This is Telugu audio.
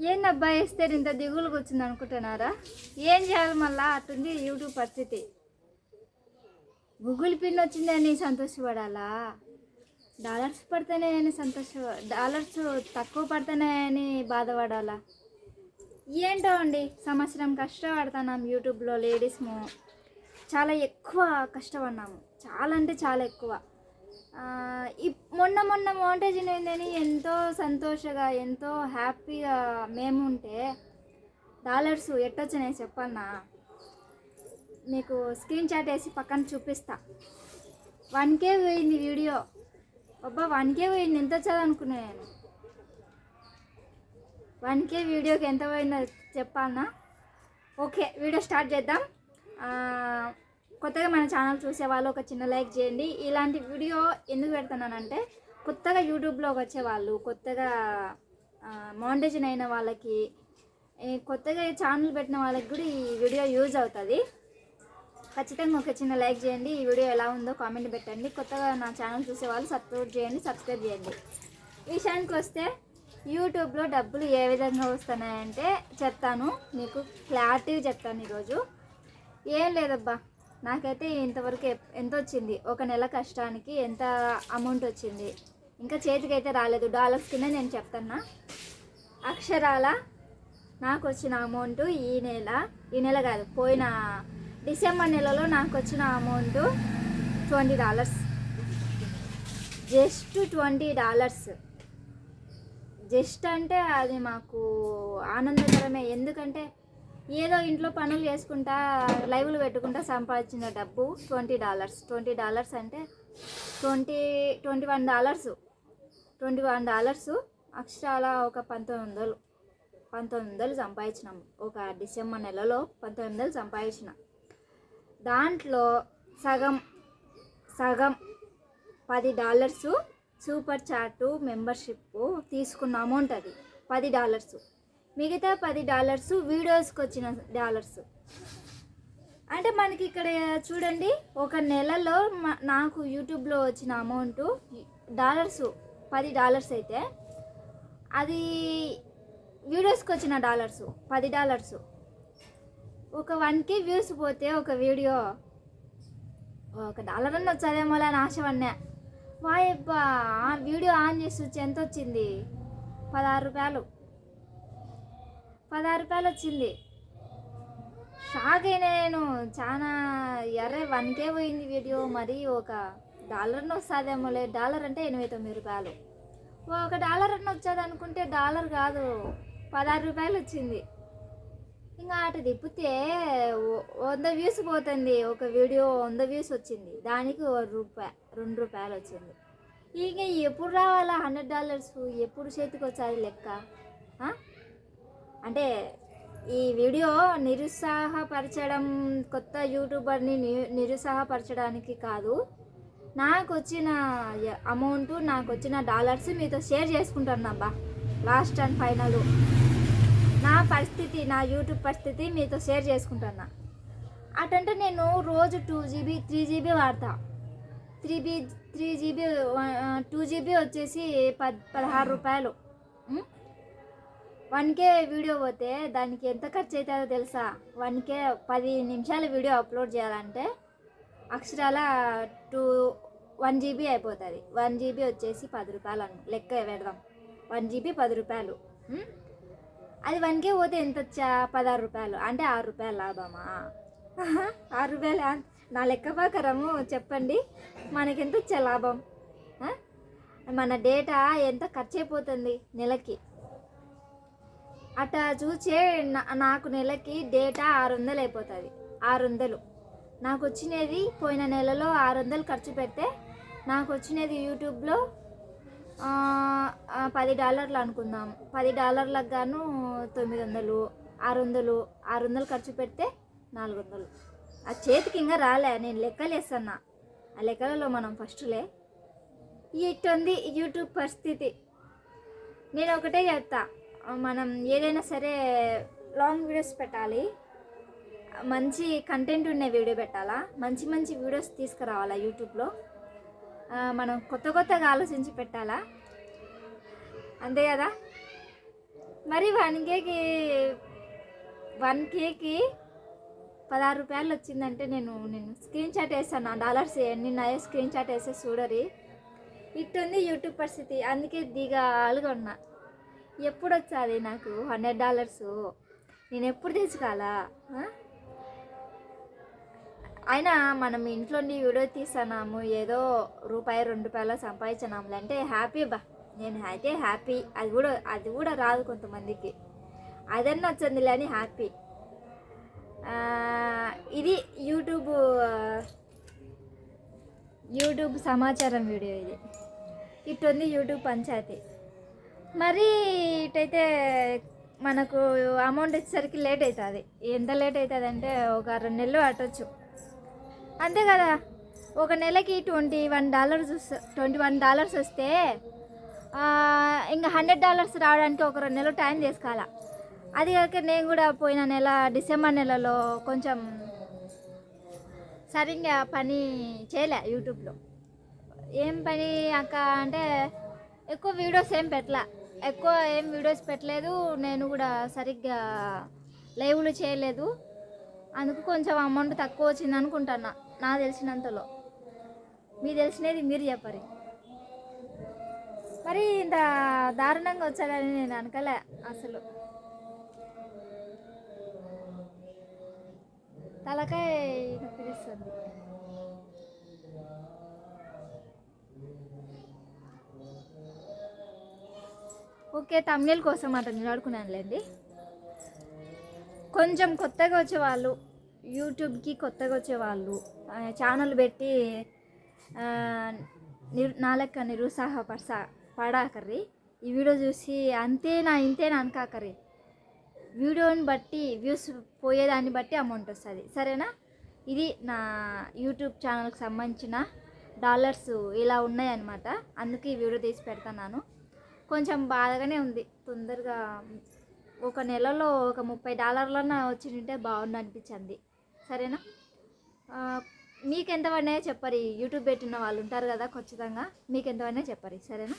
ఏందబ్బా వేస్తే ఇంత దిగులు వచ్చింది అనుకుంటున్నారా? ఏం చేయాలి మళ్ళా? అట్టుంది యూట్యూబ్ పరిస్థితి. గూగుల్ పిన్ వచ్చిందని సంతోషపడాలా? డాలర్స్ పడితేనే అని సంతోష డాలర్స్ తక్కువ పడితేనే అని బాధపడాలా? ఏంటో అండి సంవత్సరం కష్టపడుతున్నాం యూట్యూబ్లో లేడీస్ము. చాలా ఎక్కువ కష్టపడినాము. చాలా అంటే చాలా ఎక్కువ. మొన్న మొన్న మౌంటేజ్ అయిందని ఎంతో సంతోషంగా ఎంతో హ్యాపీగా మేము ఉంటే డాలర్స్ ఎట్టొచ్చినాయి చెప్పన్నా. మీకు స్క్రీన్ షాట్ వేసి పక్కన చూపిస్తా. వన్ కే పోయింది వీడియో. అబ్బా వన్ కే పోయింది. ఎంత చదవనుకున్నా నేను? వన్ కే వీడియోకి ఎంత పోయిందో చెప్పాలనా? ఓకే వీడియో స్టార్ట్ చేద్దాం. కొత్తగా మన ఛానల్ చూసే వాళ్ళు ఒక చిన్న లైక్ చేయండి. ఇలాంటి వీడియో ఎందుకు పెడుతున్నానంటే కొత్తగా యూట్యూబ్లోకి వచ్చే వాళ్ళు కొత్తగా మౌండేషన్ అయిన వాళ్ళకి కొత్తగా ఛానల్ పెట్టిన వాళ్ళకి కూడా ఈ వీడియో యూజ్ అవుతుంది. ఖచ్చితంగా ఒక చిన్న లైక్ చేయండి. ఈ వీడియో ఎలా ఉందో కామెంట్ పెట్టండి. కొత్తగా నా ఛానల్ చూసే వాళ్ళు సపోర్ట్ చేయండి సబ్స్క్రైబ్ చేయండి. విషయానికి వస్తే యూట్యూబ్లో డబ్బులు ఏ విధంగా వస్తున్నాయంటే చెప్తాను. మీకు క్లారిటీ చెప్తాను ఈరోజు. ఏం లేదబ్బా. నాకైతే ఇంతవరకు ఎంత వచ్చింది ఒక నెల కష్టానికి ఎంత అమౌంట్ వచ్చింది? ఇంకా చేతికి అయితే రాలేదు. డాలర్స్ కింద నేను చెప్తున్నా. అక్షరాల నాకు వచ్చిన అమౌంట్ ఈ నెల ఈ నెల కాదు పోయిన డిసెంబర్ నెలలో నాకు వచ్చిన amount twenty dollars just twenty dollars just అంటే అది మాకు ఆనందకరమే. ఎందుకంటే ఏదో ఇంట్లో పనులు చేసుకుంటా లైవ్లు పెట్టుకుంటా సంపాదించిన డబ్బు ట్వంటీ డాలర్స్ ట్వంటీ డాలర్స్ అంటే twenty twenty one dollars twenty one dollars అక్షరాల ఒక పంతొమ్మిది వందలు. పంతొమ్మిది వందలు సంపాదించినాం. ఒక డిసెంబర్ నెలలో పంతొమ్మిది వందలు సంపాదించిన. దాంట్లో సగం సగం పది డాలర్స్ సూపర్ చాటు మెంబర్షిప్ తీసుకున్న అమౌంట్ అది పది డాలర్స్. మిగతా పది డాలర్స్ వీడియోస్కి వచ్చిన డాలర్స్. అంటే మనకి ఇక్కడ చూడండి ఒక నెలలో నాకు యూట్యూబ్లో వచ్చిన అమౌంట్ డాలర్స్ పది డాలర్స్ అయితే అది వీడియోస్కి వచ్చిన డాలర్స్ పది డాలర్స్. ఒక వన్ కే వ్యూస్ పోతే ఒక వీడియో ఒక డాలర్ అన్న వచ్చేదేమో అని ఆశ వన్నే వాయబ్బా వీడియో ఆన్ చేసి వచ్చి ఎంత వచ్చింది? పదహారు రూపాయలు. పదహారు రూపాయలు వచ్చింది. షాక్ అయినా నేను. చాలా ఎర్ర వన్కే పోయింది వీడియో మరి ఒక డాలర్ని వస్తుందేమోలే డాలర్ అంటే ఎనభై తొమ్మిది రూపాయలు. ఒక డాలర్ అన్న వచ్చేది అనుకుంటే డాలర్ కాదు. పదహారు రూపాయలు వచ్చింది. ఇంకా అటు తిప్పితే వంద వ్యూస్ పోతుంది. ఒక వీడియో వంద వ్యూస్ వచ్చింది. దానికి ఒక రూపాయ రెండు రూపాయలు వచ్చింది. ఇంక ఎప్పుడు రావాలా హండ్రెడ్ డాలర్స్? ఎప్పుడు చేతికి వచ్చాయి లెక్క? అంటే ఈ వీడియో నిరుత్సాహపరచడం కొత్త యూట్యూబర్ని ని- నిరుత్సాహపరచడానికి కాదు. నాకు వచ్చిన అమౌంట్ నాకు వచ్చిన డాలర్స్ మీతో షేర్ చేసుకుంటాను లాస్ట్ అండ్ ఫైనల్. నా పరిస్థితి నా యూట్యూబ్ పరిస్థితి మీతో షేర్ చేసుకుంటున్నా. అటంటే నేను రోజు టూ జీబీ త్రీ జీబీ వాడతా. Three B three GB two GB వచ్చేసి పద్ పదహారు రూపాయలు. వన్ కే వీడియో పోతే దానికి ఎంత ఖర్చు అవుతుందో తెలుసా? వన్ కే పది నిమిషాల వీడియో అప్లోడ్ చేయాలంటే అక్షరాల టూ వన్ జీబీ అయిపోతుంది. వన్ జీబీ వచ్చేసి పది రూపాయలు అను లెక్క పెడదాం. వన్ జీబీ పది రూపాయలు. అది వన్కే పోతే ఎంత వచ్చా? పదహారు రూపాయలు. అంటే ఆరు రూపాయలు లాభమా? ఆరు రూపాయలు నా లెక్క ప్రకారము చెప్పండి. మనకి ఎంత వచ్చే లాభం? మన డేటా ఎంత ఖర్చు అయిపోతుంది నెలకి? అట్లా చూసే నాకు నెలకి డేటా ఆరు వందలు అయిపోతుంది. ఆరు వందలు. నాకు వచ్చినది పోయిన నెలలో ఆరు వందలు ఖర్చు పెడితే నాకు వచ్చినది యూట్యూబ్లో పది డాలర్లు అనుకుందాం. పది డాలర్లకు గాను తొమ్మిది వందలు ఆరు వందలు ఆరు వందలు ఖర్చు పెడితే నాలుగు వందలు ఆ చేతికి ఇంకా రాలే నేను లెక్కలు ఆ లెక్కలలో మనం ఫస్ట్లే. ఇటుంది యూట్యూబ్ పరిస్థితి. నేను ఒకటే చెప్తా. మనం ఏదైనా సరే లాంగ్ వీడియోస్ పెట్టాలి. మంచి కంటెంట్ ఉన్న వీడియో పెట్టాలా? మంచి మంచి వీడియోస్ తీసుకురావాలా యూట్యూబ్లో? మనం కొత్త కొత్తగా ఆలోచించి పెట్టాలా? అంతే కదా? మరి వన్ కేకి వన్ కేకి పదహారు రూపాయలు వచ్చిందంటే నేను నేను స్క్రీన్ షాట్ వేసాను ఆ డాలర్స్ ఎన్ని ఉన్నాయో స్క్రీన్ షాట్ వేస్తే చూడరి. ఇట్టుంది యూట్యూబ్ పరిస్థితి. అందుకే దిగాలుగా ఉన్నా. ఎప్పుడు వచ్చాది నాకు? Hundred dollars. నేను ఎప్పుడు తెచ్చుకోవాలా? అయినా మనం ఇంట్లో వీడియో తీస్తున్నాము ఏదో రూపాయి రెండు రూపాయలు సంపాదించినాములే అంటే హ్యాపీ బా. నేను అయితే హ్యాపీ. అది కూడా అది కూడా రాదు కొంతమందికి. అదన్నా వచ్చిందిలే అని హ్యాపీ. ఇది యూట్యూబ్ యూట్యూబ్ సమాచారం వీడియో ఇది. ఇటుంది యూట్యూబ్ పంచాయతీ. మరి ఇటైతే మనకు అమౌంట్ వచ్చేసరికి లేట్ అవుతుంది. ఎంత లేట్ అవుతుంది అంటే ఒక రెండు నెలలు అట్టచ్చు. అంతే కదా? ఒక నెలకి twenty one dollars twenty one dollars వస్తే ఇంకా హండ్రెడ్ డాలర్స్ రావడానికి ఒక రెండు నెలలు టైం తీసుకోవాలా అది కాక నేను కూడా పోయిన నెల డిసెంబర్ నెలలో కొంచెం సరిగ్గా పని చేయలే యూట్యూబ్లో. ఏం పని అక్క అంటే ఎక్కువ వీడియోస్ ఏం పెట్టలా. ఎక్కువ ఏం వీడియోస్ పెట్టలేదు నేను కూడా సరిగ్గా లైవ్లు చేయలేదు. అందుకు కొంచెం అమౌంట్ తక్కువ వచ్చింది అనుకుంటున్నా నాకు తెలిసినంతలో. మీ తెలిసినది మీరు చెప్పరు. మరి ఇంత దారుణంగా వచ్చాడని నేను అనుకోలే అసలు. తలకాయ పిలుస్తుంది. ఓకే తమిళ కోసం అతను నిలబడుకున్నానులేండి. కొంచెం కొత్తగా వచ్చే వాళ్ళు యూట్యూబ్కి కొత్తగా వచ్చేవాళ్ళు ఛానల్ పెట్టి నిరు నా లెక్క నిరుత్సాహపరస పడాకర్రి. ఈ వీడియో చూసి అంతేనా ఇంతేనా అనకాకర్రి. వీడియోని బట్టి వ్యూస్ పోయేదాన్ని బట్టి అమౌంట్ వస్తుంది. సరేనా? ఇది నా యూట్యూబ్ ఛానల్కి సంబంధించిన డాలర్స్ ఇలా ఉన్నాయన్నమాట. అందుకే ఈ వీడియో తీసి పెడుతున్నాను. కొంచెం బాధగానే ఉంది. తొందరగా ఒక నెలలో ఒక ముప్పై డాలర్లన్నా వచ్చింటే బాగుండు అనిపించింది. సరేనా? మీకు ఎంత పడినాయో చెప్పరి. యూట్యూబ్ పెట్టిన వాళ్ళు ఉంటారు కదా ఖచ్చితంగా. మీకు ఎంత పడినాయో చెప్పరి. సరేనా?